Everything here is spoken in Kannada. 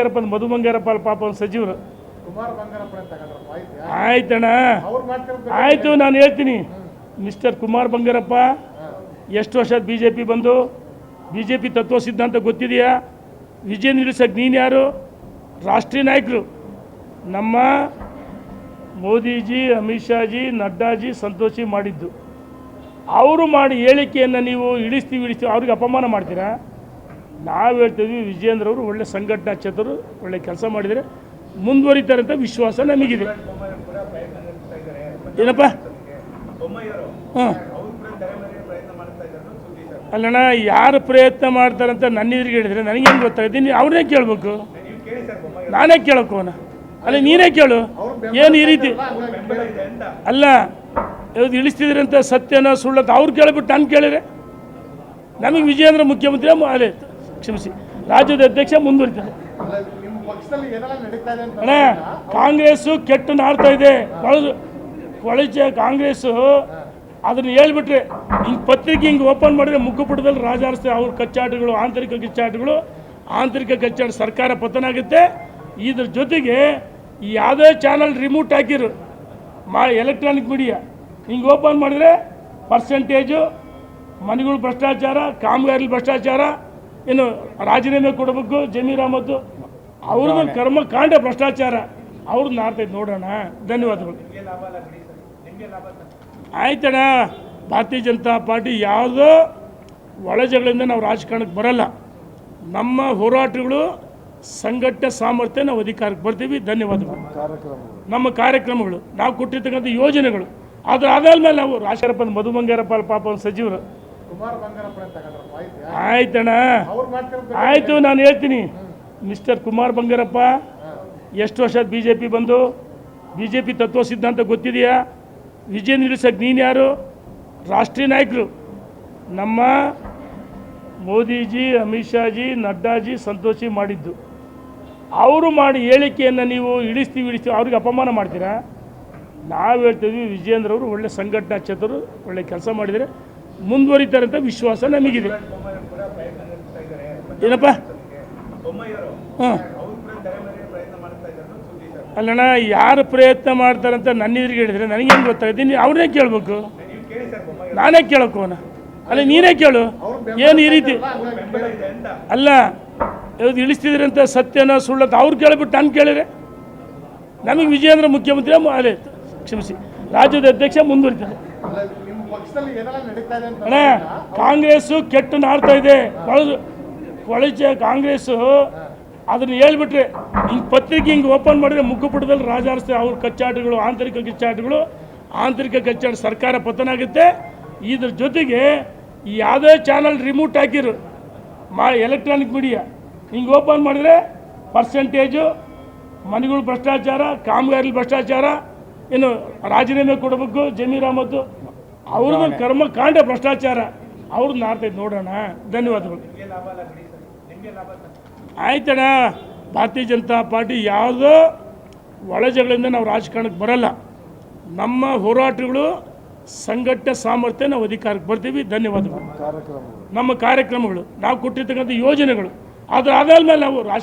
ಬಂಗಾರಪ್ಪ ಮಧು ಬಂಗಾರಪ್ಪ ಪಾಪ ಒಂದು ಸಚಿವರು ಆಯ್ತಣ್ಣ. ಆಯಿತು ನಾನು ಹೇಳ್ತೀನಿ. ಮಿಸ್ಟರ್ ಕುಮಾರ್ ಬಂಗಾರಪ್ಪ ಎಷ್ಟು ವರ್ಷ ಬಿ ಜೆ ಪಿ ಬಂದು? ಬಿ ಜೆ ಪಿ ತತ್ವ ಸಿದ್ಧಾಂತ ಗೊತ್ತಿದೆಯಾ? ವಿಜಯ ನಿಲ್ಲಿಸಕ್ಕೆ ನೀನು ಯಾರು? ರಾಷ್ಟ್ರೀಯ ನಾಯಕರು. ನಮ್ಮ ಮೋದಿಜಿ ಅಮಿತ್ ಶಾಜಿ ನಡ್ಡಾಜಿ ಸಂತೋಷಿ ಮಾಡಿದ್ದು. ಅವರು ಮಾಡಿ ಹೇಳಿಕೆಯನ್ನು ನೀವು ಇಳಿಸ್ತೀವಿ ಇಳಿಸ್ತೀವಿ. ಅವ್ರಿಗೆ ಅಪಮಾನ ಮಾಡ್ತೀರಾ? ನಾವು ಹೇಳ್ತಿದ್ವಿ ವಿಜಯೇಂದ್ರ ಅವರು ಒಳ್ಳೆ ಸಂಘಟನಾ ಚತುರು ಒಳ್ಳೆ ಕೆಲಸ ಮಾಡಿದರೆ. ಮುಂದುವರಿತಾರೆ ಅಂತ ವಿಶ್ವಾಸ ನಮಗಿದೆ. ಏನಪ್ಪ? ಹಾಂ. ಅಲ್ಲಣ್ಣ, ಯಾರು ಪ್ರಯತ್ನ ಮಾಡ್ತಾರಂತ ನನ್ನ ಎದುರಿಗೆ ಹೇಳಿದರೆ ನನಗೆ ಗೊತ್ತಾಗುತ್ತೆ? ನೀವು ಅವ್ರನ್ನೇ ಕೇಳಬೇಕು. ನಾನೇ ಕೇಳಬೇಕು ಅವನ. ಅಲ್ಲ, ನೀನೇ ಕೇಳು. ಏನು ಈ ರೀತಿ? ಅಲ್ಲ, ಯಾವ್ದು ಇಳಿಸ್ತಿದ್ರಂತ ಸತ್ಯನ ಸುಳ್ಳಂತ ಅವ್ರು ಕೇಳಿಬಿಟ್ಟು ನಾನು ಕೇಳಿದ್ರೆ? ನಮಗೆ ವಿಜಯೇಂದ್ರ ಮುಖ್ಯಮಂತ್ರಿ ಅಲ್ಲೇ ಕ್ಷಮಿಸಿ. ರಾಜ್ಯದ ಅಧ್ಯಕ್ಷ ಮುಂದುವರಿತಾರೆ. ಅಣ್ಣ, ಕಾಂಗ್ರೆಸ್ಸು ಕೆಟ್ಟು ನಾಡ್ತಾ ಇದೆ. ಕೊಳದು ಕೊಳಚೆ ಕಾಂಗ್ರೆಸ್ಸು ಅದನ್ನ ಹೇಳ್ಬಿಟ್ರೆ ಹಿಂಗೆ ಪತ್ರಿಕೆ ಹಿಂಗೆ ಓಪನ್ ಮಾಡಿದ್ರೆ ಮುಖಪುಟದಲ್ಲಿ ರಾಜಾರಿಸ್ತಾರೆ ಅವ್ರ ಕಚ್ಚಾಟಗಳು, ಆಂತರಿಕ ಕಚ್ಚಾಟಗಳು. ಆಂತರಿಕ ಕಚ್ಚಾಟ ಸರ್ಕಾರ ಪತನ ಆಗುತ್ತೆ ಇದ್ರ ಜೊತೆಗೆ ಯಾವುದೇ ಚಾನಲ್ ರಿಮೋಟ್ ಹಾಕಿರು, ಮಾ, ಎಲೆಕ್ಟ್ರಾನಿಕ್ ಮೀಡಿಯಾ. ಹಿಂಗೆ ಓಪನ್ ಮಾಡಿದ್ರೆ ಪರ್ಸೆಂಟೇಜು, ಮನೆಗಳು ಭ್ರಷ್ಟಾಚಾರ ಕಾಮಗಾರಿ ಭ್ರಷ್ಟಾಚಾರ ಏನು ರಾಜೀನಾಮೆ ಕೊಡಬೇಕು ಜಮೀರ್ ಅಹಮದ್. ಅವ್ರದ್ದು ಕರ್ಮ ಕಾಂಡ ಭ್ರಷ್ಟಾಚಾರ. ಅವ್ರದ್ದು ನಾರ್ತೈತೆ ನೋಡೋಣ. ಧನ್ಯವಾದಗಳು. ಆಯ್ತಣ್ಣ. ಭಾರತೀಯ ಜನತಾ ಪಾರ್ಟಿ ಯಾವುದೋ ಒಳಜಗಳಿಂದ ನಾವು ರಾಜಕಾರಣಕ್ಕೆ ಬರಲ್ಲ. ನಮ್ಮ ಹೋರಾಟಗಳು ಸಂಘಟನೆ ಸಾಮರ್ಥ್ಯ ನಾವು ಅಧಿಕಾರಕ್ಕೆ ಬರ್ತೀವಿ. ಧನ್ಯವಾದಗಳು. ನಮ್ಮ ಕಾರ್ಯಕ್ರಮಗಳು. ನಾವು ಕೊಟ್ಟಿರ್ತಕ್ಕಂಥ ಯೋಜನೆಗಳು. ಅದ್ರ ಆದಾದ್ಮೇಲೆ ನಾವು ರಾಜಕರಪ್ಪ ಮಧು ಬಂಗಾರಪ್ಪ ಪಾಪ ಸಚಿವರು ಕುಮಾರ್ ಬಂಗಾರಪ್ಪ ಅಂತ ತಗೊಂಡ್ರಪ್ಪ ಆಯ್ತು? ಆಯ್ತಣ್ಣ. ಆಯಿತು ನಾನು ಹೇಳ್ತೀನಿ. ಮಿಸ್ಟರ್ ಕುಮಾರ್ ಬಂಗಾರಪ್ಪ ಎಷ್ಟು ವರ್ಷ ಬಿ ಜೆ ಪಿ ಬಂದು? ಬಿ ಜೆ ಪಿ ತತ್ವ ಸಿದ್ಧಾಂತ ಗೊತ್ತಿದೆಯಾ? ವಿಜಯ ನಿಲ್ಲಿಸಕ್ಕೆ ನೀನು ಯಾರು? ರಾಷ್ಟ್ರೀಯ ನಾಯಕರು. ನಮ್ಮ ಮೋದಿಜಿ ಅಮಿತ್ ಶಾಜಿ ನಡ್ಡಾಜಿ ಸಂತೋಷಿ ಮಾಡಿದ್ದು. ಅವರು ಮಾಡಿ ಹೇಳಿಕೆಯನ್ನು ನೀವು ಇಳಿಸ್ತೀವಿ ಇಳಿಸ್ತೀವಿ. ಅವ್ರಿಗೆ ಅಪಮಾನ ಮಾಡ್ತೀರಾ? ನಾವು ಹೇಳ್ತೀವಿ ವಿಜೇಂದ್ರ ಅವರು ಒಳ್ಳೆ ಸಂಘಟನಾ ಚತುರು ಒಳ್ಳೆ ಕೆಲಸ ಮಾಡಿದರೆ ಮುಂದುವರಿತಾರೆ ಅಂತ ವಿಶ್ವಾಸ ನಮಗಿದೆ. ಏನಪ್ಪ? ಹಾಂ. ಅಲ್ಲಣ್ಣ, ಯಾರು ಪ್ರಯತ್ನ ಮಾಡ್ತಾರಂತ ನನ್ನ ಎದುರಿಗೆ ಹೇಳಿದ್ರೆ ನನಗೆ ಹೆಂಗೆ ಗೊತ್ತಾಗುತ್ತೆ? ನೀವು ಅವ್ರನ್ನೇ ಕೇಳಬೇಕು. ನಾನೇ ಕೇಳೋಕೋನ ಅಲ್ಲ, ನೀನೇ ಕೇಳು. ಏನು ಈ ರೀತಿ? ಅಲ್ಲ ಇವತ್ತು ಇಳಿಸ್ತಿದ್ರಂತ ಸತ್ಯನ ಸುಳ್ಳು ಅಂತ ಅವ್ರು ಕೇಳಿಬಿಟ್ಟು ನಾನು ಕೇಳಿದ್ರೆ? ನಮಗೆ ವಿಜಯೇಂದ್ರ ಮುಖ್ಯಮಂತ್ರಿ ಅಲ್ಲೇ ಕ್ಷಮಿಸಿ. ರಾಜ್ಯದ ಅಧ್ಯಕ್ಷ ಮುಂದುವರಿತಾರೆ. ಅಣ್ಣ ಕಾಂಗ್ರೆಸ್ಸು ಕೆಟ್ಟು ನಾಡ್ತಾ ಇದೆ. ಕೊಳದು ಕೊಳಚೆ ಕಾಂಗ್ರೆಸ್ಸು ಅದನ್ನ ಹೇಳ್ಬಿಟ್ರೆ ಹಿಂಗೆ ಪತ್ರಿಕೆ ಹಿಂಗೆ ಓಪನ್ ಮಾಡಿದ್ರೆ ಮುಖಪುಟದಲ್ಲಿ ರಾಜಾರಿಸ್ತಾರೆ ಅವ್ರ ಕಚ್ಚಾಟಗಳು ಆಂತರಿಕ ಕಿಚ್ಚಾಟಗಳು ಆಂತರಿಕ ಕಚ್ಚಾಟ ಸರ್ಕಾರ ಪತನ ಆಗುತ್ತೆ. ಇದ್ರ ಜೊತೆಗೆ ಈ ಯಾವುದೇ ಚಾನಲ್ ರಿಮೋಟ್ ಹಾಕಿರು ಮಾ ಎಲೆಕ್ಟ್ರಾನಿಕ್ ಮೀಡಿಯಾ ಹಿಂಗೆ ಓಪನ್ ಮಾಡಿದ್ರೆ ಪರ್ಸೆಂಟೇಜು ಮನೆಗಳು ಭ್ರಷ್ಟಾಚಾರ ಕಾಮಗಾರಿ ಭ್ರಷ್ಟಾಚಾರ ಏನು ರಾಜೀನಾಮೆ ಕೊಡಬೇಕು ಜಮೀರ್ ಅಹಮದ್ ಅವ್ರದ್ದು ಕರ್ಮ ಕಾಂಡ ಭ್ರಷ್ಟಾಚಾರ ಅವ್ರದ್ದು ನಾರ್ತೈತೆ ನೋಡೋಣ. ಧನ್ಯವಾದಗಳು. ಆಯ್ತಣ್ಣ ಭಾರತೀಯ ಜನತಾ ಪಾರ್ಟಿ ಯಾವುದೋ ಒಳಜಗಳಿಂದ ನಾವು ರಾಜಕಾರಣಕ್ಕೆ ಬರಲ್ಲ. ನಮ್ಮ ಹೋರಾಟಗಳು ಸಂಘಟನೆ ಸಾಮರ್ಥ್ಯ ನಾವು ಅಧಿಕಾರಕ್ಕೆ ಬರ್ತೀವಿ. ಧನ್ಯವಾದಗಳು. ನಮ್ಮ ಕಾರ್ಯಕ್ರಮಗಳು ನಾವು ಕೊಟ್ಟಿರ್ತಕ್ಕಂಥ ಯೋಜನೆಗಳು. ಅದ್ರ ಮೇಲೆ ನಾವು ರಾಜ